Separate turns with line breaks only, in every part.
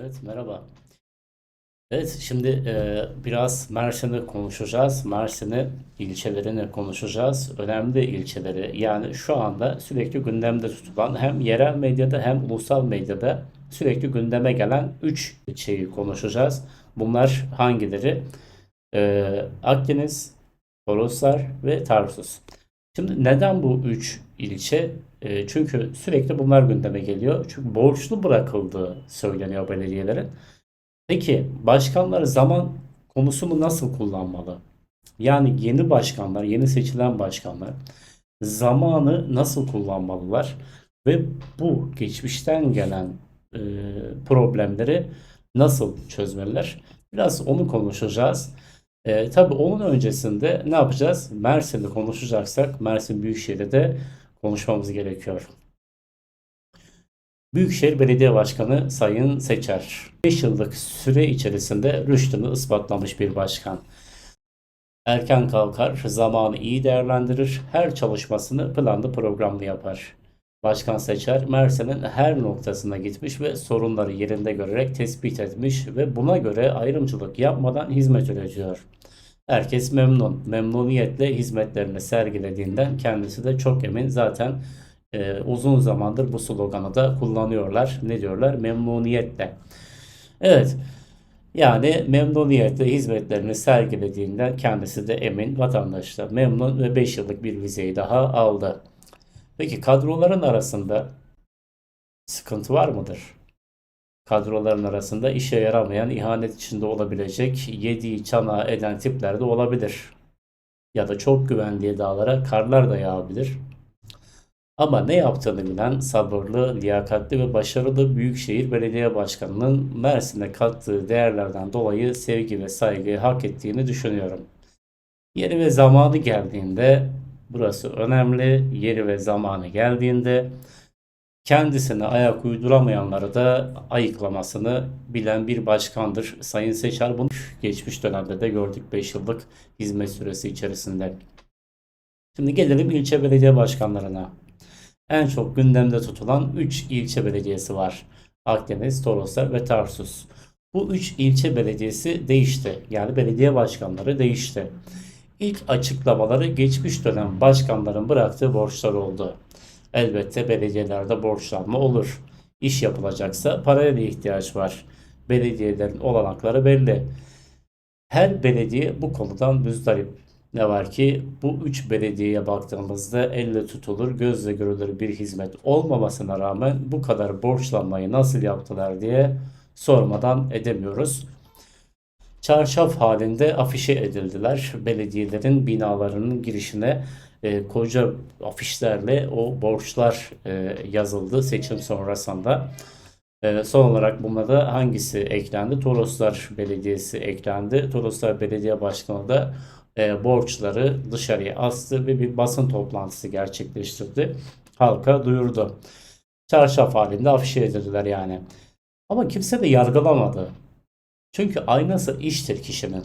Evet, merhaba. Evet, şimdi e, biraz Mersin'i konuşacağız. Mersin'i ilçelerini konuşacağız. Önemli ilçeleri. Yani şu anda sürekli gündemde tutulan hem yerel medyada hem ulusal medyada sürekli gündeme gelen 3 ilçeyi konuşacağız. Bunlar hangileri? E, Akdeniz, Toroslar ve Tarsus. Şimdi neden bu 3 ilçe? E, çünkü sürekli bunlar gündeme geliyor. Çünkü borçlu bırakıldığı söyleniyor belediyelerin. Peki başkanlar zaman konusunu nasıl kullanmalı? Yani yeni başkanlar, yeni seçilen başkanlar zamanı nasıl kullanmalılar? Ve bu geçmişten gelen e, problemleri nasıl çözmeliler? Biraz onu konuşacağız. E, tabii onun öncesinde ne yapacağız? Mersin'i konuşacaksak Mersin Büyükşehir'de de konuşmamız gerekiyor. Büyükşehir Belediye Başkanı Sayın Seçer. 5 yıllık süre içerisinde rüştünü ispatlamış bir başkan. Erken kalkar, zamanı iyi değerlendirir, her çalışmasını planlı programlı yapar. Başkan Seçer, Mersin'in her noktasına gitmiş ve sorunları yerinde görerek tespit etmiş ve buna göre ayrımcılık yapmadan hizmet üretiyor. Herkes memnun, memnuniyetle hizmetlerini sergilediğinden kendisi de çok emin. Zaten e, uzun zamandır bu sloganı da kullanıyorlar. Ne diyorlar? Memnuniyetle. Evet. Yani memnuniyetle hizmetlerini sergilediğinden kendisi de emin. Vatandaş da memnun ve 5 yıllık bir vizeyi daha aldı. Peki kadroların arasında sıkıntı var mıdır? Kadroların arasında işe yaramayan, ihanet içinde olabilecek, yediği çanağı eden tipler de olabilir. Ya da çok güvendiği dağlara karlar da yağabilir. Ama ne yaptığını bilen sabırlı, liyakatli ve başarılı Büyükşehir Belediye Başkanı'nın Mersin'e kattığı değerlerden dolayı sevgi ve saygıyı hak ettiğini düşünüyorum. Yeri ve zamanı geldiğinde burası önemli. Yeri ve zamanı geldiğinde kendisine ayak uyduramayanları da ayıklamasını bilen bir başkandır. Sayın Seçer bunu geçmiş dönemde de gördük 5 yıllık hizmet süresi içerisinde. Şimdi gelelim ilçe belediye başkanlarına en çok gündemde tutulan 3 ilçe belediyesi var. Akdeniz, Toroslar ve Tarsus. Bu 3 ilçe belediyesi değişti. Yani belediye başkanları değişti. İlk açıklamaları geçmiş dönem başkanların bıraktığı borçlar oldu. Elbette belediyelerde borçlanma olur. İş yapılacaksa paraya da ihtiyaç var. Belediyelerin olanakları belli. Her belediye bu konudan müzdarip. Ne var ki bu üç belediyeye baktığımızda elle tutulur, gözle görülür bir hizmet olmamasına rağmen bu kadar borçlanmayı nasıl yaptılar diye sormadan edemiyoruz. Çarşaf halinde afişe edildiler. Belediyelerin binalarının girişine e, koca afişlerle o borçlar e, yazıldı seçim sonrasında. E, son olarak buna da hangisi eklendi? Toroslar Belediyesi eklendi. Toroslar Belediye Başkanı da e, borçları dışarıya astı ve bir basın toplantısı gerçekleştirdi. Halka duyurdu. Çarşaf halinde afişe edildiler yani. Ama kimse de yargılamadı. Çünkü aynası iştir kişinin.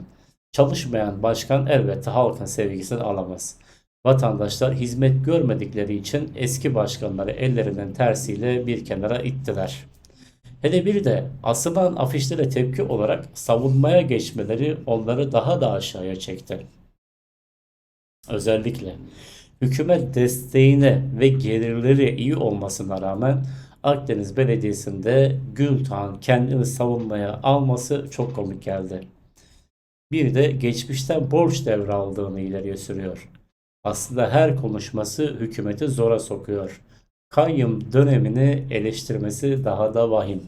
Çalışmayan başkan elbette halkın sevgisini alamaz. Vatandaşlar hizmet görmedikleri için eski başkanları ellerinin tersiyle bir kenara ittiler. Hele bir de asılan afişlere tepki olarak savunmaya geçmeleri onları daha da aşağıya çekti. Özellikle hükümet desteğine ve gelirleri iyi olmasına rağmen Akdeniz Belediyesi'nde Gültan kendini savunmaya alması çok komik geldi. Bir de geçmişten borç devraldığını ileriye sürüyor. Aslında her konuşması hükümeti zora sokuyor. Kayyum dönemini eleştirmesi daha da vahim.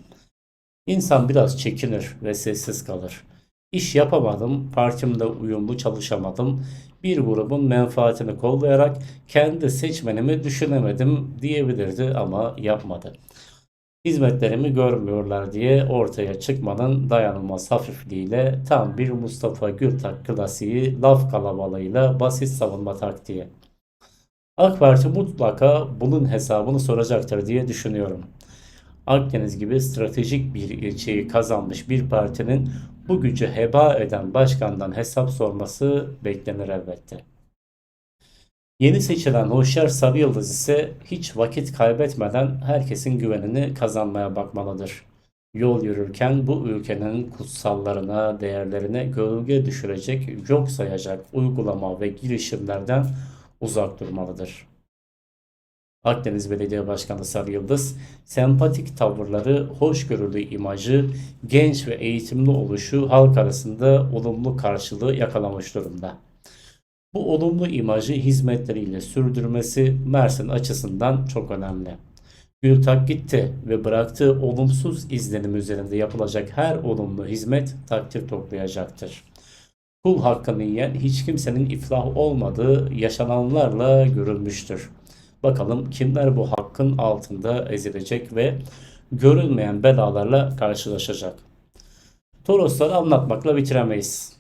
İnsan biraz çekinir ve sessiz kalır. İş yapamadım, partimde uyumlu çalışamadım, bir grubun menfaatini kollayarak kendi seçmenimi düşünemedim diyebilirdi ama yapmadı. Hizmetlerimi görmüyorlar diye ortaya çıkmanın dayanılmaz hafifliğiyle tam bir Mustafa Gültak klasiği laf kalabalığıyla basit savunma taktiği. AK Parti mutlaka bunun hesabını soracaktır diye düşünüyorum. Akdeniz gibi stratejik bir ilçeyi kazanmış bir partinin bu gücü heba eden başkandan hesap sorması beklenir elbette. Yeni seçilen Hoşyar Sarıyıldız ise hiç vakit kaybetmeden herkesin güvenini kazanmaya bakmalıdır. Yol yürürken bu ülkenin kutsallarına, değerlerine gölge düşürecek, yok sayacak uygulama ve girişimlerden uzak durmalıdır. Akdeniz Belediye Başkanı Sarı Yıldız, sempatik tavırları, hoşgörülü imajı, genç ve eğitimli oluşu halk arasında olumlu karşılığı yakalamış durumda. Bu olumlu imajı hizmetleriyle sürdürmesi Mersin açısından çok önemli. Gültak gitti ve bıraktığı olumsuz izlenim üzerinde yapılacak her olumlu hizmet takdir toplayacaktır. Kul hakkını yiyen hiç kimsenin iflah olmadığı yaşananlarla görülmüştür. Bakalım kimler bu hakkın altında ezilecek ve görülmeyen belalarla karşılaşacak. Torosları anlatmakla bitiremeyiz.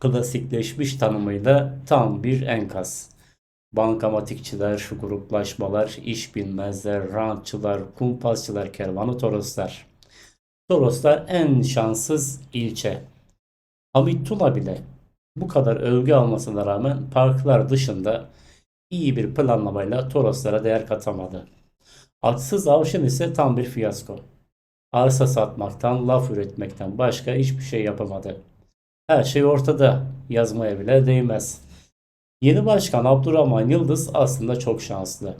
Klasikleşmiş tanımıyla tam bir enkaz. Bankamatikçiler, gruplaşmalar, iş bilmezler, rantçılar, kumpasçılar, kervanı Toroslar. Toroslar en şanssız ilçe. Hamit Tuna bile bu kadar övgü almasına rağmen parklar dışında iyi bir planlamayla Toroslara değer katamadı. Atsız Avşin ise tam bir fiyasko. Arsa satmaktan, laf üretmekten başka hiçbir şey yapamadı. Her şey ortada. Yazmaya bile değmez. Yeni başkan Abdurrahman Yıldız aslında çok şanslı.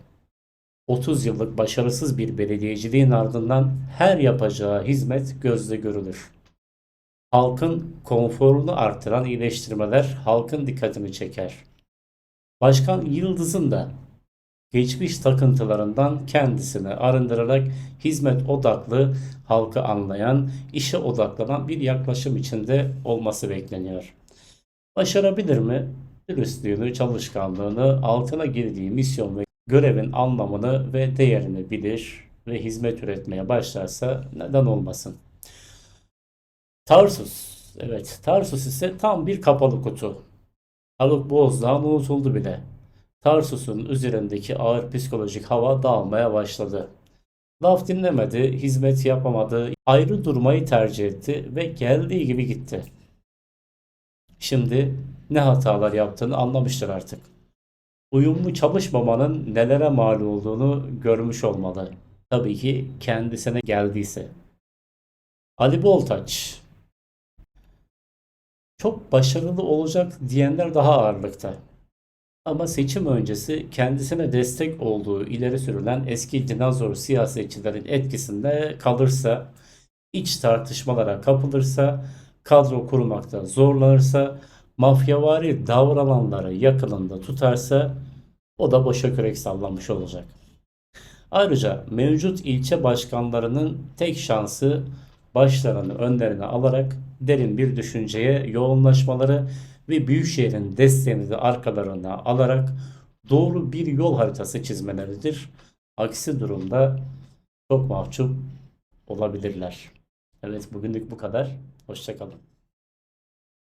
30 yıllık başarısız bir belediyeciliğin ardından her yapacağı hizmet gözle görülür. Halkın konforunu artıran iyileştirmeler halkın dikkatini çeker. Başkan Yıldız'ın da geçmiş takıntılarından kendisini arındırarak hizmet odaklı, halkı anlayan, işe odaklanan bir yaklaşım içinde olması bekleniyor. Başarabilir mi? Dürüstlüğünü, çalışkanlığını, altına girdiği misyon ve görevin anlamını ve değerini bilir ve hizmet üretmeye başlarsa neden olmasın? Tarsus. Evet, Tarsus ise tam bir kapalı kutu. Haluk Bozdağ unutuldu bile. Tarsus'un üzerindeki ağır psikolojik hava dağılmaya başladı. Laf dinlemedi, hizmet yapamadı, ayrı durmayı tercih etti ve geldiği gibi gitti. Şimdi ne hatalar yaptığını anlamıştır artık. Uyumlu çalışmamanın nelere mal olduğunu görmüş olmalı. Tabii ki kendisine geldiyse. Ali Boltaç çok başarılı olacak diyenler daha ağırlıkta. Ama seçim öncesi kendisine destek olduğu ileri sürülen eski dinozor siyasetçilerin etkisinde kalırsa, iç tartışmalara kapılırsa, kadro kurmakta zorlanırsa, mafyavari davrananları yakınında tutarsa o da boşa kürek sallamış olacak. Ayrıca mevcut ilçe başkanlarının tek şansı başlarını önlerine alarak derin bir düşünceye yoğunlaşmaları ve Büyükşehir'in desteğini de arkalarına alarak doğru bir yol haritası çizmeleridir. Aksi durumda çok mahcup olabilirler. Evet bugünlük bu kadar. Hoşçakalın.